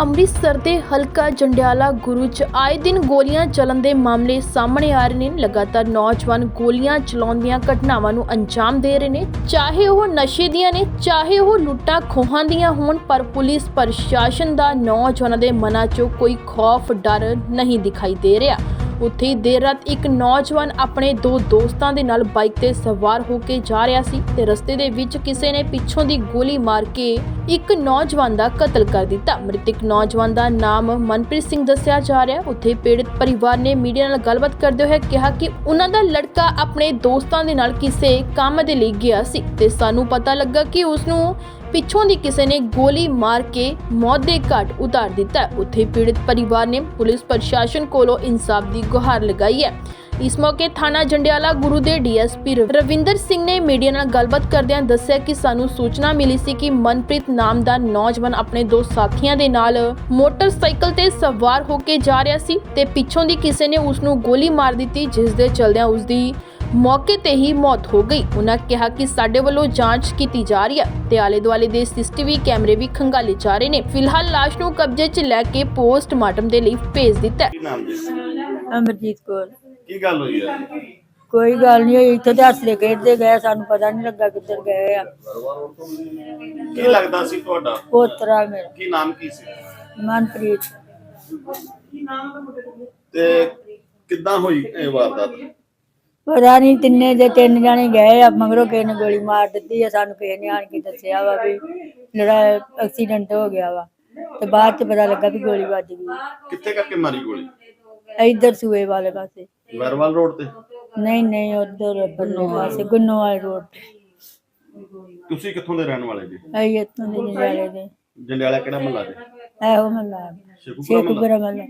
ਅੰਮ੍ਰਿਤਸਰ ਦੇ ਹਲਕਾ ਜੰਡਿਆਲਾ ਗੁਰੂ 'ਚ ਆਏ ਦਿਨ ਗੋਲੀਆਂ ਚੱਲਣ ਦੇ ਮਾਮਲੇ ਸਾਹਮਣੇ ਆ ਰਹੇ ਨੇ। ਲਗਾਤਾਰ ਨੌਜਵਾਨ ਗੋਲੀਆਂ ਚਲਾਉਣ ਦੀਆਂ ਘਟਨਾਵਾਂ ਨੂੰ ਅੰਜਾਮ ਦੇ ਰਹੇ ਨੇ। ਚਾਹੇ ਉਹ ਨਸ਼ੇ ਦੀਆਂ ਨੇ, ਚਾਹੇ ਉਹ ਲੁੱਟਾਂ ਖੋਹਾਂ ਦੀਆਂ ਹੋਣ, ਪਰ ਪੁਲਿਸ ਪ੍ਰਸ਼ਾਸਨ ਦਾ ਨੌਜਵਾਨਾਂ ਦੇ ਮਨਾਂ 'ਚੋਂ ਕੋਈ ਖੌਫ, ਡਰ ਨਹੀਂ ਦਿਖਾਈ ਦੇ ਰਿਹਾ। ਉੱਥੇ ਦੇਰ ਰਾਤ ਇੱਕ ਨੌਜਵਾਨ ਆਪਣੇ ਦੋ ਦੋਸਤਾਂ ਦੇ ਨਾਲ ਬਾਈਕ ਤੇ ਸਵਾਰ ਹੋ ਕੇ ਜਾ ਰਿਹਾ ਸੀ ਤੇ ਰਸਤੇ ਦੇ ਵਿੱਚ ਕਿਸੇ ਨੇ ਪਿੱਛੋਂ ਦੀ ਗੋਲੀ ਮਾਰ ਕੇ ਇੱਕ ਨੌਜਵਾਨ ਦਾ ਕਤਲ ਕਰ ਦਿੱਤਾ। ਮ੍ਰਿਤਕ ਨੌਜਵਾਨ ਦਾ ਨਾਮ ਮਨਪ੍ਰੀਤ ਸਿੰਘ ਦੱਸਿਆ ਜਾ ਰਿਹਾ। ਉੱਥੇ ਪੀੜਤ ਪਰਿਵਾਰ ਨੇ ਮੀਡੀਆ ਨਾਲ ਗੱਲਬਾਤ ਕਰਦੇ ਹੋਏ ਕਿਹਾ ਕਿ ਉਹਨਾਂ ਦਾ ਲੜਕਾ ਆਪਣੇ ਦੋਸਤਾਂ ਦੇ ਨਾਲ ਕਿਸੇ ਕੰਮ ਦੇ ਲਈ ਗਿਆ ਸੀ ਤੇ ਸਾਨੂੰ ਪਤਾ ਲੱਗਾ ਕਿ ਉਸ ਨੂੰ ਪਿੱਛੋਂ ਦੀ ਕਿਸੇ ਨੇ ਗੋਲੀ ਮਾਰ ਕੇ ਮੌਤ ਦੇ ਘਾਟ ਉਤਾਰ ਦਿੱਤਾ। ਉੱਥੇ ਪੀੜਤ ਪਰਿਵਾਰ ਨੇ ਪੁਲਿਸ ਪ੍ਰਸ਼ਾਸਨ ਕੋਲੋਂ ਇਨਸਾਫ ਦੀ ਗੁਹਾਰ ਲਗਾਈ ਹੈ। ਇਸ ਮੌਕੇ ਥਾਣਾ ਜੰਡਿਆਲਾ ਗੁਰੂ ਦੇ ਡੀਐਸਪੀ ਰਵਿੰਦਰ ਸਿੰਘ ਨੇ ਮੀਡੀਆ ਨਾਲ ਗੱਲਬਾਤ ਕਰਦਿਆਂ ਦੱਸਿਆ ਕਿ ਸਾਨੂੰ ਸੂਚਨਾ ਮਿਲੀ ਸੀ ਕਿ ਮਨਪ੍ਰੀਤ ਨਾਮ ਦਾ ਨੌਜਵਾਨ ਆਪਣੇ ਦੋ ਸਾਥੀਆਂ ਦੇ ਨਾਲ ਮੋਟਰਸਾਈਕਲ ਤੇ ਸਵਾਰ ਹੋ ਕੇ ਜਾ ਰਿਹਾ ਸੀ ਤੇ ਪਿੱਛੋਂ ਦੀ ਕਿਸੇ ਨੇ ਉਸ ਨੂੰ ਗੋਲੀ ਮਾਰ ਦਿੱਤੀ, ਜਿਸ ਦੇ ਚਲਦਿਆਂ ਉਸ ਦੀ ਮੌਕੇ ਤੇ ਹੀ ਮੌਤ ਹੋ ਗਈ। ਉਹਨਾਂ ਕਿਹਾ ਕਿ ਸਾਡੇ ਵੱਲੋਂ ਜਾਂਚ ਕੀਤੀ ਜਾ ਰਹੀ ਹੈ ਤੇ ਆਲੇ ਦੁਆਲੇ ਦੇ ਸੀਸੀਟੀਵੀ ਕੈਮਰੇ ਵੀ ਖੰਗਾਲੇ ਜਾ ਰਹੇ ਨੇ। ਫਿਲਹਾਲ ਲਾਸ਼ ਨੂੰ ਕਬਜ਼ੇ 'ਚ ਲੈ ਕੇ ਪੋਸਟਮਾਰਟਮ ਦੇ ਲਈ ਭੇਜ ਦਿੱਤਾ ਹੈ। ਕੀ ਨਾਮ ਜੀ? ਅਮਰਜੀਤ ਕੌਰ। ਕੀ ਗੱਲ ਹੋਈ ਹੈ? ਕੋਈ ਗੱਲ ਨਹੀਂ ਹੋਈ। ਇੱਥੇ ਤੇ ਹੱਸਦੇ ਖੇਡਦੇ ਗਏ ਸਾਨੂੰ ਪਤਾ ਨਹੀਂ ਲੱਗਾ ਕਿੱਧਰ ਗਏ ਆ। ਕੀ ਲੱਗਦਾ ਸੀ ਤੁਹਾਡਾ? ਪੋਤਰਾ ਮੇਰਾ। ਕੀ ਨਾਮ ਕੀ ਸੀ? ਮਨਪ੍ਰੀਤ। ਤੇ ਕਿੱਦਾਂ ਹੋਈ ਇਹ ਵਾਰਦਾਤ? ਪਤਾ ਨਹੀਂ ਤਿੰਨੇ ਦੇ ਤਿੰਨ ਜਾਣੇ ਗਏ ਆ ਮਗਰੋਂ ਕਿਸੇ ਨੇ ਗੋਲੀ ਮਾਰ ਦਿੱਤੀ ਆ ਸਾਨੂੰ ਕਿਸੇ ਨੇ ਆਣ ਕੇ ਦੱਸਿਆ ਵਾ ਵੀ ਜਿਹੜਾ ਐਕਸੀਡੈਂਟ ਹੋ ਗਿਆ ਵਾ। ਤੇ ਬਾਅਦ ਚ ਪਤਾ ਲੱਗਾ ਵੀ ਗੋਲੀ ਵੱਜ ਗਈ। ਕਿੱਥੇ ਕਰਕੇ ਮਾਰੀ ਗੋਲੀ? ਇੱਧਰ ਸੂਏ ਵਾਲੇ ਪਾਸੇ। ਵਰਵਾਲ ਰੋਡ ਤੇ? ਨਹੀਂ ਨਹੀਂ ਉਧਰ ਬੰਨੋ ਪਾਸੇ ਗੁੰਨੋ ਵਾਲੇ ਰੋਡ ਤੇ। ਤੁਸੀਂ ਕਿੱਥੋਂ ਦੇ ਰਹਿਣ ਵਾਲੇ ਜੀ? ਆਈ ਇੱਥੋਂ ਦੇ ਨਿਆਲੇ ਦੇ। ਜੰਡਿਆਲਾ ਕਿਹੜਾ ਮਹੱਲਾ ਜੀ? ਇਹੋ ਮੱਲਾ ਸ਼ੇਖੂਪੁਰਾ ਮਹੱਲਾ।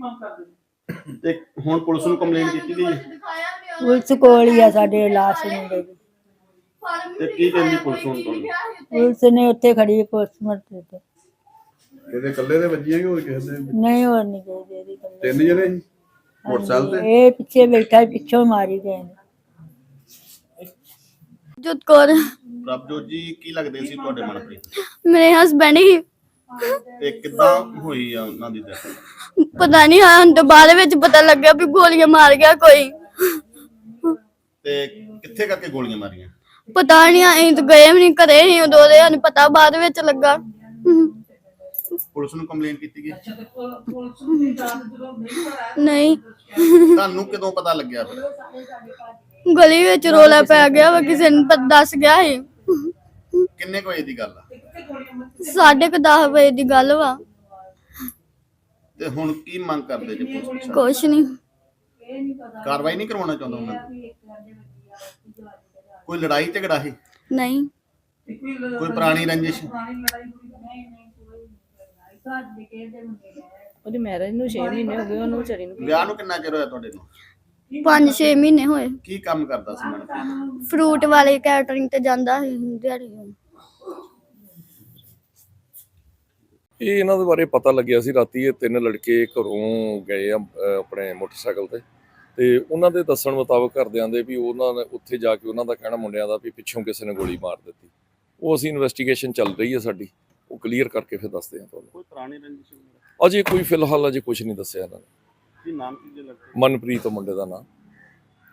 ਤੇ ਹੁਣ ਪੁਲਿਸ ਨੂੰ ਕੰਪਲੇਂਟ ਕੀਤੀ ਗਈ ਹੈ? ਪੁਲਿਸ ਕੋਲ ਹੀ ਆ ਸਾਡੇ ਲਾਸ਼ ਮੁੰਡੇ ਦੀ। ਤੇ ਕੀ ਕਹਿੰਦੀ ਪੁਲਿਸ ਹੁਣ ਤੁਹਾਨੂੰ? ਪੁਲਿਸ ਨੇ ਉੱਥੇ ਖੜੀ ਹੈ ਪੋਸਟਮਾਰਟਮ ਤੇ। ਇਹਦੇ ਇਕੱਲੇ ਦੇ ਵੱਜੀਆਂ ਕਿ ਹੋਰ ਕਿਸੇ ਦੇ? ਨਹੀਂ ਹੋਰ ਨਹੀਂ ਇਹਦੀ ਗੱਲ। ਤਿੰਨ ਜਣੇ ਸੀ? ਮੋਟਰਸਾਈਕਲ ਤੇ? ਇਹ ਪਿੱਛੇ ਬੈਠਾ ਪਿੱਛੋਂ ਮਾਰੀ ਗਏ ਨੇ। ਜੋਤ ਕੌਰ। ਪ੍ਰਭਜੋਤ ਜੀ ਕੀ ਲੱਗਦੇ ਸੀ ਤੁਹਾਡੇ ਮਨਪ੍ਰੀਤ ਮੇਰੇ ਹਸਬੰਡ ਹੀ ਤੇ ਕਿੱਦਾਂ ਹੋਈ ਆ ਉਹਨਾਂ ਦੀ death? ਪਤਾ ਨਹੀਂ ਹਾਂ ਤੋਂ ਬਾਅਦ ਵਿੱਚ ਪਤਾ ਲੱਗਿਆ ਵੀ ਗੋਲੀਆਂ ਮਾਰ ਗਿਆ ਕੋਈ। ਤੇ ਕਿੱਥੇ ਕਰਕੇ ਗੋਲੀਆਂ ਮਾਰੀਆਂ? ਪਤਾ ਨਹੀਂ ਅਸੀਂ ਤਾਂ ਗਏ ਵੀ ਨਹੀਂ ਘਰੇ ਹੀ ਉਦੋਂ ਦੇ ਸਾਨੂੰ ਪਤਾ ਬਾਅਦ ਵਿੱਚ ਲੱਗਾ। ਪੁਲਿਸ ਨੂੰ ਕੰਪਲੇਂਟ ਕੀਤੀ ਗਈ? ਨਹੀਂ। ਤੁਹਾਨੂੰ ਕਦੋਂ ਪਤਾ ਲੱਗਿਆ ਫਿਰ? ਗਲੀ ਵਿੱਚ ਰੋਲਾ ਪੈ ਗਿਆ ਵਾ ਕਿਸੇ ਨੇ ਪ- ਦੱਸ ਗਿਆ ਸੀ। ਕਿੰਨੇ ਕੁ ਵਜੇ ਦੀ ਗੱਲ ਆ? ਸਾਢੇ ਕੁ 10 ਵਜੇ ਦੀ ਗੱਲ ਵਾ। ਤੇ ਹੁਣ ਕੀ ਮੰਗ ਕਰਦੇ ਜੀ ਪੁਲਿਸ ਪ੍ਰਸ਼ਾਸਨ? ਕੁਛ ਨਹੀਂ। ਕਾਰਵਾਈ ਨਹੀਂ ਕਰਵਾਉਣਾ ਚਾਹੁੰਦਾ ਉਹਨਾਂ ਨੂੰ? ਕੋਈ ਲੜਾਈ ਝਗੜਾ ਹੈ ਨਹੀਂ। ਕੋਈ ਪੁਰਾਣੀ ਰੰਜਿਸ਼? ਉਹਦੀ ਮੈਰਿਜ ਨੂੰ 6 ਮਹੀਨੇ ਹੋ ਗਏ ਉਹਨੂੰ ਵਿਚਾਰੀ ਨੂੰ ਵਿਆਹ ਨੂੰ ਕਿੰਨਾ ਚਿਰ ਹੋਇਆ ਤੁਹਾਡੇ ਨੂੰ? 5-6 ਮਹੀਨੇ ਹੋਏ। ਕੀ ਕੰਮ ਕਰਦਾ ਸੀ ਮਨਪ੍ਰੀਤ ਫਰੂਟ ਵਾਲੇ ਕੈਟਰਿੰਗ ਤੇ ਜਾਂਦਾ ਸੀ ਦਿਹਾੜੀ ਨੂੰ। ਇਹ ਇਹਨਾਂ ਦੇ ਬਾਰੇ ਪਤਾ ਲੱਗਿਆ ਸੀ ਰਾਤੀ ਇਹ ਤਿੰਨ ਲੜਕੇ ਘਰੋਂ ਗਏ ਆ ਆਪਣੇ ਮੋਟਰਸਾਈਕਲ ਤੇ। ਤੇ ਉਹਨਾਂ ਦੇ ਦੱਸਣ ਮੁਤਾਬਕ ਘਰਦਿਆਂ ਦੇ ਵੀ ਉਹਨਾਂ ਨੇ ਉੱਥੇ ਜਾ ਕੇ ਉਹਨਾਂ ਦਾ ਕਹਿਣਾ ਮੁੰਡਿਆਂ ਦਾ ਵੀ ਪਿੱਛੋਂ ਕਿਸੇ ਨੇ ਗੋਲੀ ਮਾਰ ਦਿੱਤੀ। ਉਹ ਅਸੀਂ ਇਨਵੈਸਟੀਗੇਸ਼ਨ ਚੱਲ ਰਹੀ ਹੈ ਸਾਡੀ। ਉਹ ਕਲੀਅਰ ਕਰਕੇ ਫਿਰ ਦੱਸਦੇ ਹਾਂ ਤੁਹਾਨੂੰ। ਕੋਈ ਪੁਰਾਣੀ ਰੰਜਿਸ਼ ਅਜੇ ਕੋਈ ਫਿਲਹਾਲ ਅਜੇ ਕੁਝ ਨਹੀਂ ਦੱਸਿਆ ਇਹਨਾਂ ਨੇ। ਕੀ ਨਾਮ ਕੀ ਜੇ ਲੱਗਦਾ ਮਨਪ੍ਰੀਤ ਮੁੰਡੇ ਦਾ ਨਾਮ।